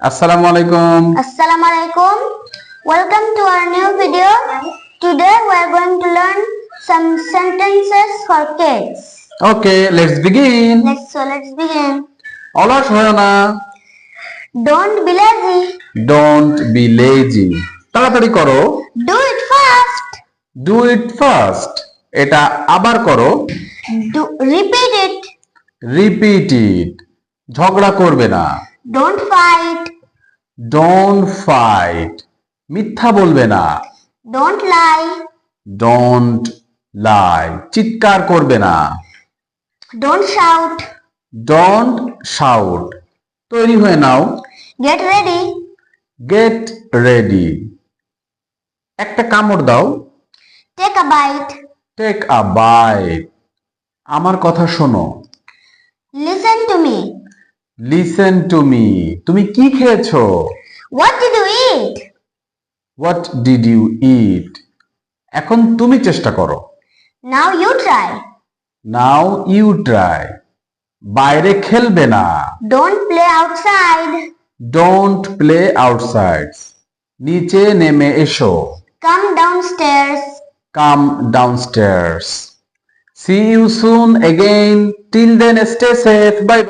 আসসালামু আলাইকুম। আসসালামু আলাইকুম। Welcome to our new video today we are going to learn some sentences for kids okay let's begin let's so let's begin অলস হয় না don't be lazy don't be lazy তাড়াতাড়ি করো। Do it fast do it fast এটা আবার করো। Repeat eat repeat it ঝগড়া করবে না। Don't fight. ডোন্ট ফাইট মিথ্যা বলবে না Don't lie. ডোন্ট লাই চিৎকার করবে না Don't shout. ডোন্ট শাউট তৈরি হয়ে নাও Get ready. গেট রেডি একটা কামড় দাও Take a bite. Take a bite আমার কথা শোনো Listen to me. Listen to me তুমি কি খেয়েছো? What did you eat? What did you eat এখন তুমি চেষ্টা করো। Now you try. Now you try বাইরে খেলবে না। Don't play outside. Don't play outside নিচে নেমে এসো। Come downstairs. Come downstairs see you soon again till then stay safe bye